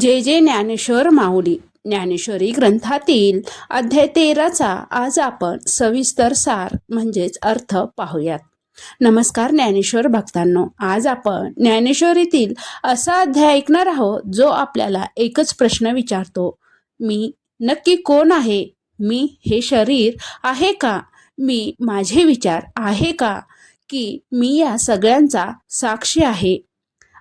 जे जे ज्ञानेश्वर माऊली ज्ञानेश्वरी ग्रंथातील अध्याय तेराचा आज आपण सविस्तर सार म्हणजेच अर्थ पाहूयात. नमस्कार ज्ञानेश्वर भक्तांनो आज आपण ज्ञानेश्वरीतील असा अध्याय ऐकणार आहोत जो आपल्याला एकच प्रश्न विचारतो. मी नक्की कोण आहे? मी हे शरीर आहे का? मी माझे विचार आहे का? की मी या सगळ्यांचा साक्षी आहे.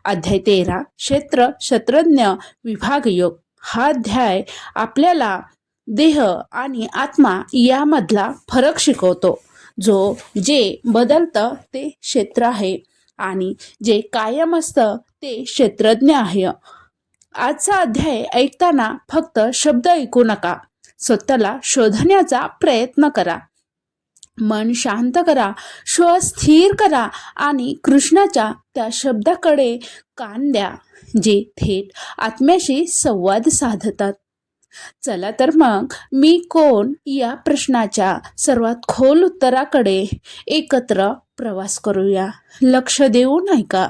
अध्याय तेरा क्षेत्र शत्रज्ञ विभाग योग. हा अध्याय आपल्याला देह आणि आत्मा यामधला फरक शिकवतो. जो जे बदलतं ते क्षेत्र आहे आणि जे कायम असतं ते क्षेत्रज्ञ आहे. आजचा अध्याय ऐकताना फक्त शब्द ऐकू नका. स्वतःला शोधण्याचा प्रयत्न करा. मन शांत करा श्वास स्थिर करा आणि कृष्णाच्या त्या शब्दाकडे कान द्या जे थेट आत्म्याशी संवाद साधतात. चला तर मग मी कोण या प्रश्नाच्या सर्वात खोल उत्तराकडे एकत्र प्रवास करूया. लक्ष देऊन ऐका.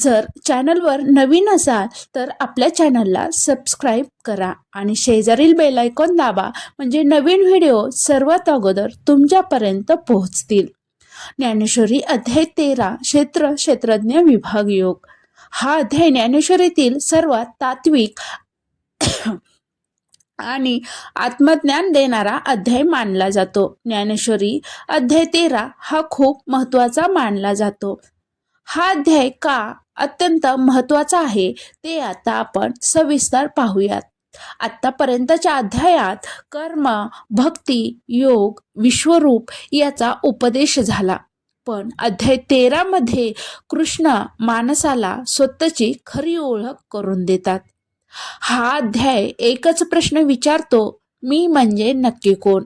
जर चॅनलवर नवीन असाल तर आपल्या चॅनलला सबस्क्राईब करा आणि शेजारील बेल आयकॉन दाबा म्हणजे नवीन व्हिडिओ सर्वात अगोदर तुमच्यापर्यंत पोहोचतील. ज्ञानेश्वरी अध्याय तेरा क्षेत्र क्षेत्रज्ञ विभाग योग. हा अध्याय ज्ञानेश्वरीतील सर्वात तात्विक आणि आत्मज्ञान देणारा अध्याय मानला जातो. ज्ञानेश्वरी अध्याय तेरा हा खूप महत्त्वाचा मानला जातो. हा अध्याय का अत्यंत महत्त्वाचा आहे ते आता आपण सविस्तर पाहूयात. आत्तापर्यंतच्या अध्यायात कर्म भक्ती योग विश्वरूप याचा उपदेश झाला. पण अध्याय तेरामध्ये कृष्ण माणसाला स्वतःची खरी ओळख करून देतात. हा अध्याय एकच प्रश्न विचारतो मी म्हणजे नक्की कोण?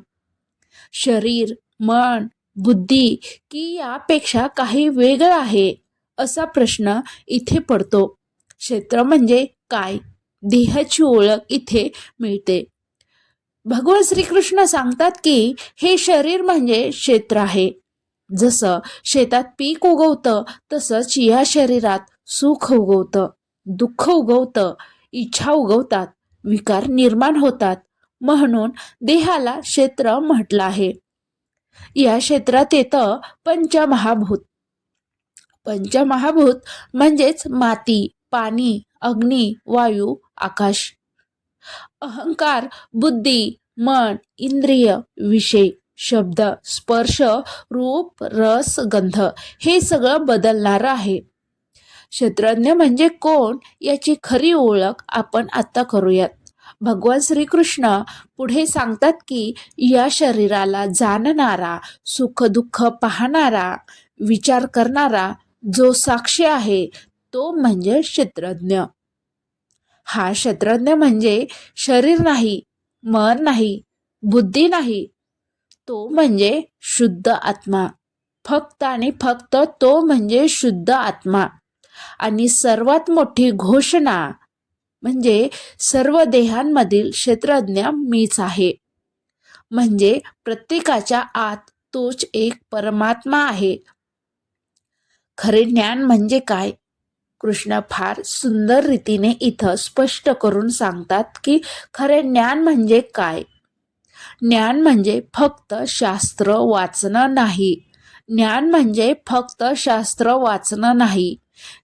शरीर मन बुद्धी की यापेक्षा काही वेगळं आहे? असा प्रश्न इथे पडतो. क्षेत्र म्हणजे काय? देहाची ओळख इथे मिळते. भगवान श्रीकृष्ण सांगतात की हे शरीर म्हणजे क्षेत्र आहे. जसं शेतात पीक उगवतं तसंच या शरीरात सुख उगवतं दुःख उगवतं इच्छा उगवतात विकार निर्माण होतात. म्हणून देहाला क्षेत्र म्हटलं आहे. या क्षेत्रात येतं पंचमहाभूत. पंचमहाभूत म्हणजेच माती पाणी अग्नी वायू आकाश. अहंकार बुद्धी मन इंद्रिय विषय शब्द स्पर्श रूप रस गंध हे सगळं बदलणारं आहे. क्षेत्रज्ञ म्हणजे कोण याची खरी ओळख आपण आता करूयात. भगवान श्रीकृष्ण पुढे सांगतात की या शरीराला जाणणारा सुख दुःख पाहणारा विचार करणारा जो साक्षी आहे तो म्हणजे क्षेत्रज्ञ हा क्षेत्रज्ञ म्हणजे शरीर नाही मन नाही बुद्धी नाही. तो म्हणजे शुद्ध आत्मा. फक्त आणि फक्त तो म्हणजे शुद्ध आत्मा. आणि सर्वात मोठी घोषणा म्हणजे सर्व देहांमधील क्षेत्रज्ञ मीच आहे. म्हणजे प्रत्येकाच्या आत तोच एक परमात्मा आहे खरे ज्ञान म्हणजे काय? कृष्ण फार सुंदर रीतीने इथं स्पष्ट करून सांगतात की खरे ज्ञान म्हणजे काय? ज्ञान म्हणजे फक्त शास्त्र वाचणं नाही. ज्ञान म्हणजे फक्त शास्त्र वाचणं नाही.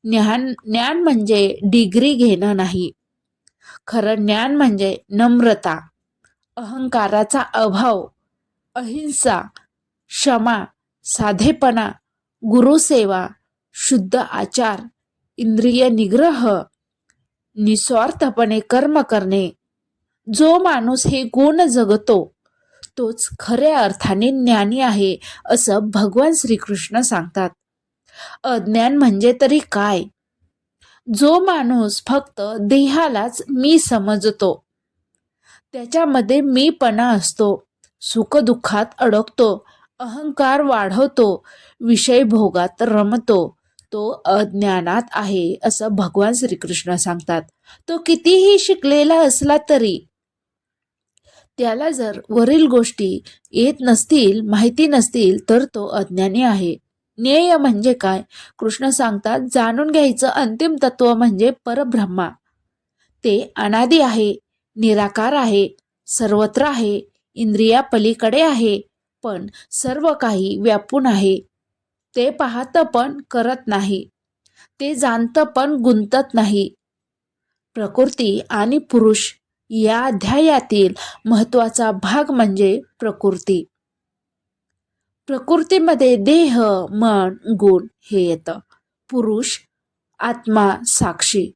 ज्ञान ज्ञान म्हणजे डिग्री घेणं नाही. खरं ज्ञान म्हणजे नम्रता अहंकाराचा अभाव अहिंसा क्षमा साधेपणा गुरुसेवा शुद्ध आचार इंद्रिय निग्रह निस्वार्थपणे कर्म करणे. जो माणूस हे गुण जगतो तोच खऱ्या अर्थाने ज्ञानी आहे असं भगवान श्रीकृष्ण सांगतात. अज्ञान म्हणजे तरी काय? जो माणूस फक्त देहालाच मी समजतो त्याच्यामध्ये मीपणा असतो सुखदुःखात अडकतो अहंकार वाढवतो विषय भोगात रमतो तो अज्ञानात आहे असं भगवान श्रीकृष्ण सांगतात. तो कितीही शिकलेला असला तरी त्याला जर वरील गोष्टी येत नसतील माहिती नसतील तर तो अज्ञानी आहे. ज्ञेय म्हणजे काय? कृष्ण सांगतात जाणून घ्यायचं अंतिम तत्व म्हणजे परब्रह्मा. ते अनादी आहे निराकार आहे सर्वत्र आहे इंद्रिया पलीकडे आहे पण सर्व काही व्यापून आहे. ते पाहतं पण करत नाही. ते जाणतं पण गुंतत नाही. प्रकृती आणि पुरुष या अध्यायातील महत्त्वाचा भाग म्हणजे प्रकृती. प्रकृतीमध्ये देह मन गुण हे येतं. पुरुष आत्मा साक्षी.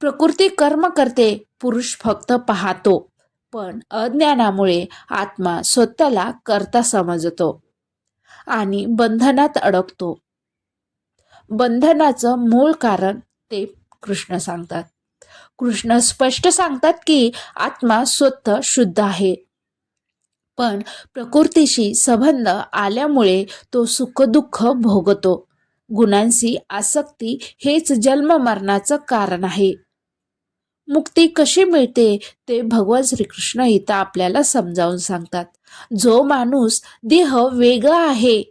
प्रकृती कर्म करते पुरुष फक्त पाहतो. पण अज्ञानामुळे आत्मा स्वतःला करता समजतो. आणि बंधनात अडकतो. बंधनाचं मूळ कारण ते कृष्ण सांगतात. कृष्ण स्पष्ट सांगतात की आत्मा स्वतः शुद्ध आहे. पण प्रकृतीशी संबंध आल्यामुळे तो सुखदुःख भोगतो. गुणांशी आसक्ती हेच जन्म मरणाचं कारण आहे. मुक्ती कशी मिळते ते भगवान श्रीकृष्ण इथं आपल्याला समजावून सांगतात. जो माणूस देह वेगळा आहे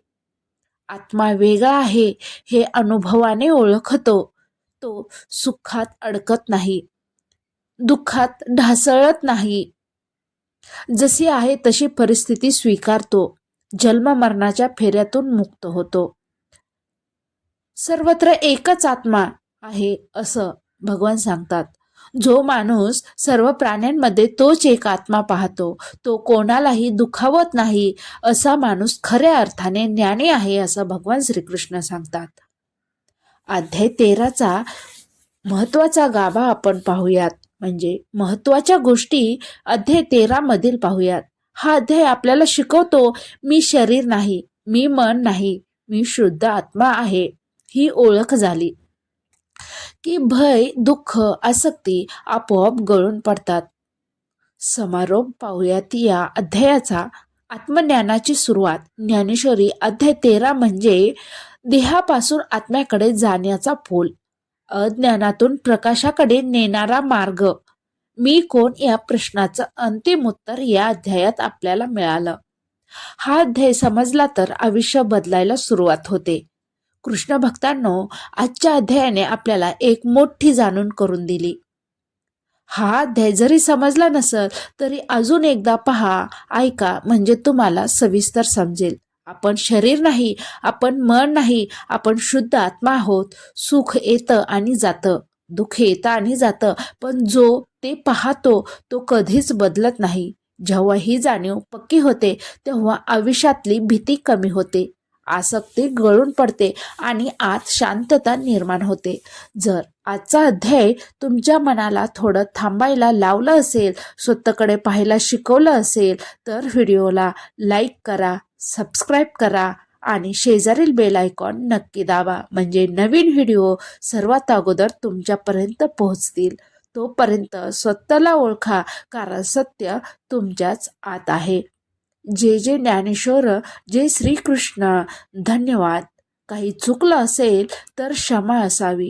आत्मा वेगळा आहे हे अनुभवाने ओळखतो तो सुखात अडकत नाही दुःखात ढासळत नाही. जशी आहे तशी परिस्थिती स्वीकारतो जन्म मरणाच्या फेऱ्यातून मुक्त होतो. सर्वत्र एकच आत्मा आहे असं भगवान सांगतात. जो माणूस सर्व प्राण्यांमध्ये तोच एक आत्मा पाहतो तो कोणालाही दुखावत नाही असा माणूस खऱ्या अर्थाने ज्ञानी आहे असं भगवान श्रीकृष्ण सांगतात. अध्याय तेराचा महत्त्वाचा गाभा आपण पाहूयात. म्हणजे महत्त्वाच्या गोष्टी अध्याय तेरा मधील पाहूयात. हा अध्याय आपल्याला शिकवतो मी शरीर नाही मी मन नाही मी शुद्ध आत्मा आहे ही ओळख झाली. की भय दुःख आसक्ती आपोआप गळून पडतात. समारोप पाहूयात या अध्यायाचा. आत्मज्ञानाची सुरुवात. ज्ञानेश्वरी अध्याय तेरा म्हणजे देहापासून आत्म्याकडे जाण्याचा पूल. अज्ञानातून प्रकाशाकडे नेणारा मार्ग. मी कोण या प्रश्नाचं अंतिम उत्तर या अध्यायात आपल्याला मिळालं. हा अध्याय समजला तर आयुष्य बदलायला सुरुवात होते. कृष्ण भक्तांनो आजच्या अध्यायाने आपल्याला एक मोठी जाणून करून दिली. हा अध्याय जरी समजला नसल तरी अजून एकदा पहा ऐका म्हणजे तुम्हाला सविस्तर समजेल. आपण शरीर नाही आपण मन नाही आपण शुद्ध आत्मा आहोत सुख येतं आणि जातं दुःख येतं आणि जातं पण जो ते पाहतो तो कधीच बदलत नाही. जेव्हा ही जाणीव पक्की होते तेव्हा आयुष्यातली भीती कमी होते. आसक्ती गळून पडते आणि आत शांतता निर्माण होते. जर आजचा अध्याय तुमच्या मनाला थोडं थांबायला लावलं असेल स्वतःकडे पाहायला शिकवलं असेल तर व्हिडिओला लाईक करा सबस्क्राईब करा आणि शेजारील बेल आयकॉन नक्की दाबा. म्हणजे नवीन व्हिडिओ सर्वात अगोदर तुमच्यापर्यंत पोहोचतील. तोपर्यंत स्वतःला ओळखा कारण सत्य तुमच्याच आत आहे. जे जे ज्ञानेश्वर जे श्रीकृष्ण धन्यवाद. काही चुकलं असेल तर क्षमा असावी.